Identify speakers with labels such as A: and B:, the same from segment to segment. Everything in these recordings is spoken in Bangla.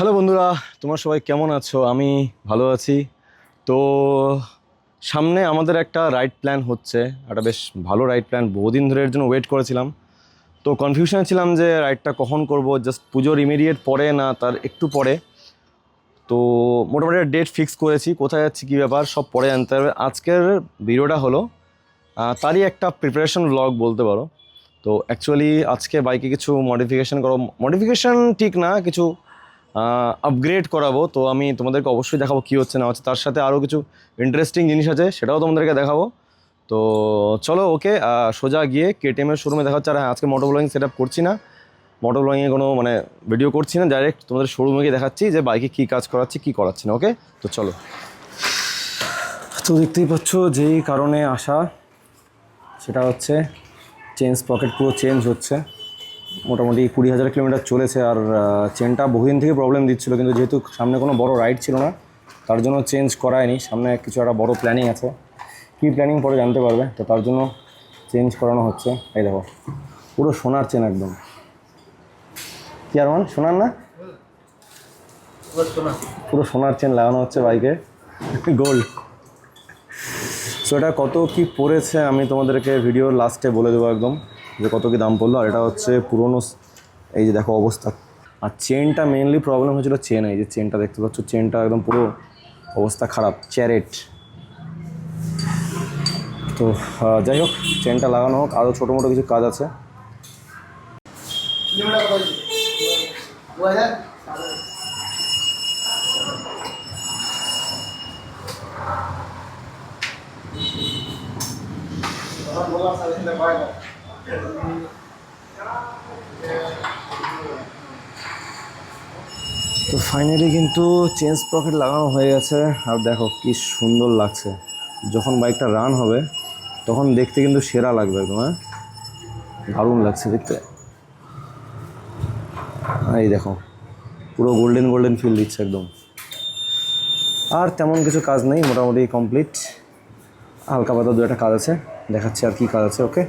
A: হ্যালো বন্ধুরা, তোমার সবাই কেমন আছো? আমি ভালো আছি। তো সামনে আমাদের একটা রাইড প্ল্যান হচ্ছে, একটা বেশ ভালো রাইড প্ল্যান বহুদিন ধরে এর জন্য ওয়েট করেছিলাম। তো কনফিউশনে ছিলাম যে রাইডটা কখন করব জাস্ট পুজোর ইমিডিয়েট পরে না, তার একটু পরে। তো মোটামুটি ডেট ফিক্স করেছি, কোথায় যাচ্ছি, কী ব্যাপার, সব পরে জানতে হবে। আজকের ভিডিওটা হলো তারই একটা প্রিপারেশন ব্লগ বলতে পারো। তো অ্যাকচুয়ালি আজকে বাইকে কিছু মডিফিকেশান করো মডিফিকেশন ঠিক না, কিছু আপগ্রেড করাবো। তো আমি তোমাদেরকে অবশ্যই দেখাবো কী হচ্ছে না হচ্ছে। তার সাথে আরও কিছু ইন্টারেস্টিং জিনিস আছে, সেটাও তোমাদেরকে দেখাবো। তো চলো ওকে সোজা গিয়ে কেটিএমের শোরুমে দেখা হচ্ছে আর হ্যাঁ আজকে মোটো ব্লগিং সেট আপ করছি না। মোটো ব্লগিংয়ে কোনো মানে ভিডিও করছি না ডাইরেক্ট তোমাদের শোরুমে গিয়ে দেখাচ্ছি যে বাইকে কী কাজ করাচ্ছি, কী করাচ্ছি না ওকে তো চলো। তো দেখতেই পাচ্ছ যেই কারণে আসা, সেটা হচ্ছে চেঞ্জ পকেট পুরো চেঞ্জ হচ্ছে। মোটামুটি কুড়ি হাজার কিলোমিটার চলেছে আর চেনটা বহুদিন থেকে প্রবলেম দিচ্ছিল, কিন্তু যেহেতু সামনে কোনো বড় রাইড ছিল না, তার জন্য চেঞ্জ করায়নি। সামনে কিছু একটা বড় প্ল্যানিং আছে। কী প্ল্যানিং পরে জানতে পারবে, তো তার জন্য চেঞ্জ করানো হচ্ছে। এই দেখো, পুরো সোনার চেন একদম। কি আর মান সোনার না? পুরো সোনার চেন লাগানো হচ্ছে বাইকে গোল্ড সো এটা কত কি পড়েছে আমি তোমাদেরকে ভিডিওর লাস্টে বলে দেবো একদম। যে কত কি দাম পড়ল, আর এটা হচ্ছে পুরনো এই যে দেখো অবস্থা। আর চেনটা মেনলি প্রবলেম হয়েছিল চেন, এই যে চেনটা দেখতে পাচ্ছ, চেনটা একদম পুরো অবস্থা খারাপ, চ্যারেট। তো যাই হোক, চেনটা লাগানো হোক আরও ছোটো মোটো কিছু কাজ আছে। তো ফাইনালি কিন্তু চেঞ্জ পকেট লাগানো হয়ে গেছে। আর দেখো কি সুন্দর লাগছে। যখন বাইকটা রান হবে, তখন দেখতে কিন্তু সেরা লাগবে একদম হ্যাঁ? দারুণ লাগছে দেখতে। এই দেখো, পুরো গোল্ডেন গোল্ডেন ফিল দিচ্ছে একদম। আর তেমন কিছু কাজ নেই, মোটামুটি কমপ্লিট হালকা পাতা দু একটা কাজ আছে, দেখাচ্ছি আর কি কাজ আছে ওকে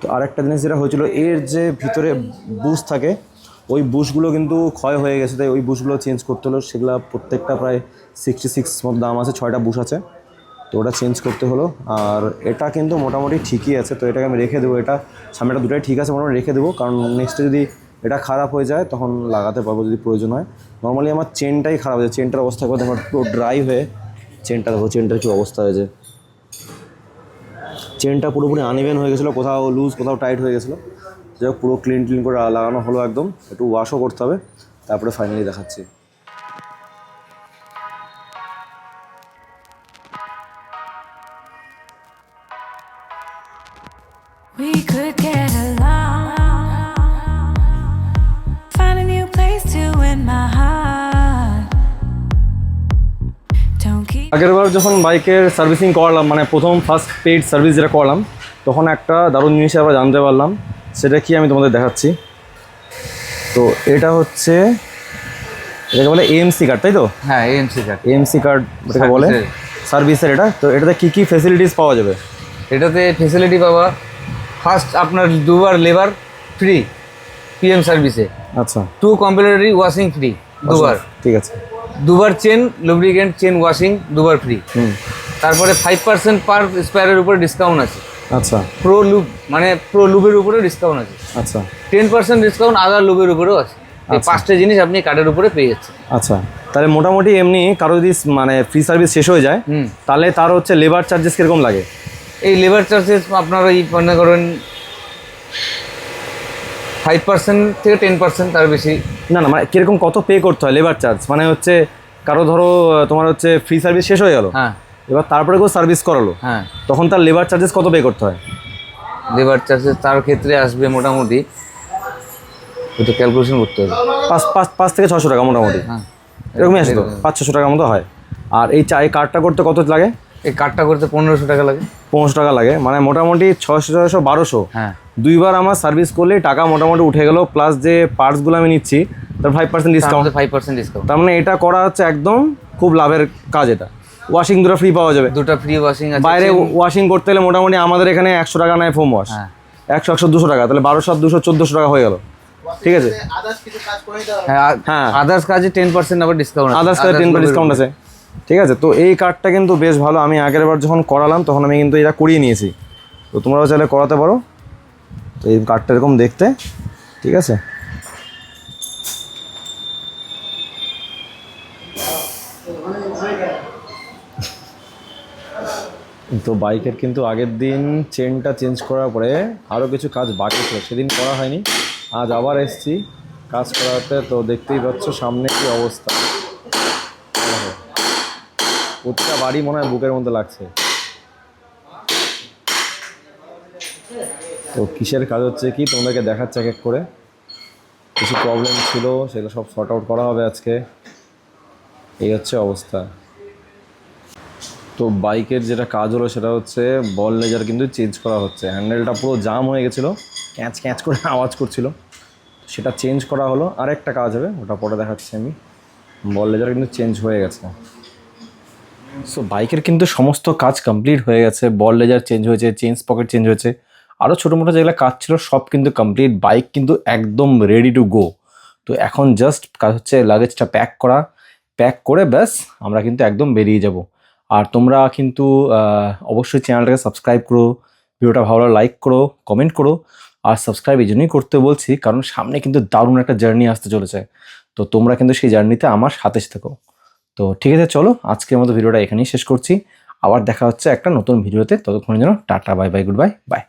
A: তো আরেকটা জিনিস যেটা হয়েছিল, এর যে ভিতরে বুশ থাকে, ওই বুশগুলো কিন্তু ক্ষয় হয়ে গেছে, তাই ওই বুশগুলো চেঞ্জ করতে হলো। সেগুলো প্রত্যেকটা প্রায় সিক্সটি সিক্স মতো দাম আছে, ছয়টা বুশ আছে। তো ওটা চেঞ্জ করতে হলো, আর এটা কিন্তু মোটামুটি ঠিকই আছে। তো এটাকে আমি রেখে দেবো, এটা সামনেটা দুটাই ঠিক আছে, মোটামুটি রেখে দেবো। কারণ নেক্সটে যদি এটা খারাপ হয়ে যায়, তখন লাগাতে পারব যদি প্রয়োজন হয়। নর্মালি আমার চেনটাই খারাপ হয়েছে চেনটার অবস্থা করে দেখো পুরো ড্রাই হয়ে চেনটা দেখো চেনটার কী অবস্থা হয়েছে। চেনটা পুরোপুরি আনইভেন হয়ে গেছিল, কোথাও লুজ কোথাও টাইট হয়ে গেছিল। যাই হোক, পুরো ক্লিন ক্লিন করে লাগানো হলো একদম। একটু ওয়াশও করতে হবে, তারপরে ফাইনালি দেখাচ্ছি।
B: Don't keep.
A: আগের বার যখন বাইকের সার্ভিসিং করালাম মানে প্রথম ফার্স্ট পেইড সার্ভিস যেটা করলাম তখন একটা দারুণ জিনিস আমরা জানতে পারলাম সেটা কি আমি তোমাদের দেখাচ্ছি। তো এটা হচ্ছে এটাকে বলে এএমসি কার্ড তাই তো?
C: হ্যাঁ এএমসি কার্ড
A: এএমসি কার্ড এটাকে বলে সার্ভিসের এটা। তো এটাতে কী কী ফেসিলিটিস পাওয়া যাবে?
C: এটাতে ফেসিলিটি পাওয়া ফার্স্ট আপনার দুবার লেবার ফ্রি পিএম সার্ভিসে
A: আচ্ছা।
C: টু কম্পিউটারি ওয়াশিং ফ্রি দুবার।
A: ঠিক আছে।
C: দুবার চেন লুব্রিকেন্ট চেন ওয়াশিং দুবার ফ্রি
A: হুম।
C: তারপরে ফাইভ পার্সেন্ট পার স্পেয়ারের উপরে ডিসকাউন্ট আছে।
A: আচ্ছা।
C: প্রো লুব মানে প্রো লুবের উপরে ডিসকাউন্ট আছে।
A: আচ্ছা।
C: টেন পার্সেন্ট ডিসকাউন্ট আদার লুবের উপরেও আছে। এই
A: আচ্ছা।
C: পাঁচটা জিনিস আপনি কার্ডের উপরে পেয়ে যাচ্ছেন।
A: আচ্ছা। তাহলে মোটামুটি এমনি কারও যদি মানে ফ্রি সার্ভিস শেষ হয়ে যায়
C: হুম।
A: তাহলে তার হচ্ছে লেবার চার্জেস কীরকম লাগে?
C: এই লেবার চার্জেস আপনার ওই মনে করেন ফাইভ পার্সেন্ট থেকে টেন পার্সেন্ট তার বেশি।
A: না না মানে কীরকম কত পে করতে হয় লেবার চার্জ মানে হচ্ছে কারও ধরো তোমার হচ্ছে ফ্রি সার্ভিস শেষ হয়ে গেল।
C: হ্যাঁ।
A: এবার তারপরে কেউ সার্ভিস করালো।
C: হ্যাঁ।
A: তখন তার লেবার চার্জেস কত পে করতে হয়?
C: লেবার চার্জেস তার ক্ষেত্রে আসবে মোটামুটি একটু ক্যালকুলেশন করতে হবে।
A: পাঁচ পাঁচ পাঁচ থেকে ছশো টাকা মোটামুটি।
C: হ্যাঁ।
A: এরকমই আসতো পাঁচ ছশো টাকার মতো হয়। আর এই চা এই কার্ডটা করতে কত লাগে?
C: এই কার্ডটা করতে পনেরোশো টাকা লাগে।
A: পনেরোশো টাকা লাগে। মানে মোটামুটি ছশো ছশো বারোশো।
C: হ্যাঁ।
A: দুইবার আমার সার্ভিস করলে টাকা মোটামুটি উঠে গেল প্লাস যে পার্টসগুলো আমি নিচ্ছি তার five percent discount
C: five percent discount
A: তার মানে এটা করা হচ্ছে একদম খুব লাভের কাজ এটা। ওয়াশিং দুটো ফ্রি পাওয়া যাবে।
C: দুটো ফ্রি ওয়াশিং আছে
A: বাইরে ওয়াশিং করতে হলে মোটামুটি আমাদের এখানে একশো টাকা নেয় ফোম ওয়াশ
C: হ্যাঁ।
A: একশো একশো দুশো টাকা। তাহলে বারোশো দুশো চোদ্দোশো টাকা হয়ে গেল। ঠিক আছে?
D: কাজ
C: হ্যাঁ
A: হ্যাঁ।
C: আদার্স কাজে টেন পার্সেন্ট আবার ডিসকাউন্ট
A: আদার্স কার্ডে টেন পার্সেন্ট ডিসকাউন্ট আছে। ঠিক আছে? তো এই কার্ডটা কিন্তু বেশ ভালো। আমি আগের বার যখন করালাম, তখন আমি কিন্তু এটা করিয়ে নিয়েছি। তো তোমরাও চাইলে করাতে পারো। তো এই কার্ডটা এরকম দেখতে, ঠিক আছে? তো বাইকের কিন্তু আগের দিন চেনটা চেঞ্জ করার পরে আরও কিছু কাজ বাকি ছিল। সেদিন করা হয়নি। আজ আবার এসছি কাজ করাতে। তো দেখতেই পাচ্ছ সামনে কি অবস্থা। প্রতিটা বাড়ি মনে হয় বুকের মধ্যে লাগছে। তো কিসের কাজ হচ্ছে কি? তোমাদেরকে দেখাচ্ছে এক এক করে। কিছু প্রবলেম ছিল, সেগুলো সব শর্ট আউট করা হবে আজকে। এই হচ্ছে অবস্থা। তো বাইকের যেটা কাজ হলো, সেটা হচ্ছে বল লেজার কিন্তু চেঞ্জ করা হচ্ছে। হ্যান্ডেলটা পুরো জাম হয়ে গেছিল। ক্যাঁচ ক্যাঁচ করে আওয়াজ করছিল। সেটা চেঞ্জ করা হলো। আরেকটা কাজ হবে, ওটা পরে দেখাচ্ছি আমি। বল লেজার কিন্তু চেঞ্জ হয়ে গেছে। সো বাইকের কিন্তু সমস্ত কাজ কমপ্লিট হয়ে গেছে। বল লেজার চেঞ্জ হয়েছে চেঞ্জ পকেট চেঞ্জ হয়েছে। আরও ছোটো মোটো যেগুলো কাজ ছিল, সব কিন্তু কমপ্লিট বাইক কিন্তু একদম রেডি টু গো তো এখন জাস্ট কাজ হচ্ছে লাগেজটা প্যাক করা। প্যাক করে ব্যাস, আমরা কিন্তু একদম বেরিয়ে যাব। আর তোমরা কিন্তু অবশ্যই চ্যানেলটাকে সাবস্ক্রাইব করো। ভিডিওটা ভালো লাইক করো কমেন্ট করো। আর সাবস্ক্রাইব এই জন্যই করতে বলছি, কারণ সামনে কিন্তু দারুণ একটা জার্নি আসতে চলেছে। তো তোমরা কিন্তু সেই জার্নিতে আমার সাথে থেকো। তো ঠিক আছে, চলো আজকের মতো ভিডিওটা এখানেই শেষ করছি। আবার দেখা হচ্ছে একটা নতুন ভিডিওতে। ততক্ষণের জন্য tata bye bye goodbye bye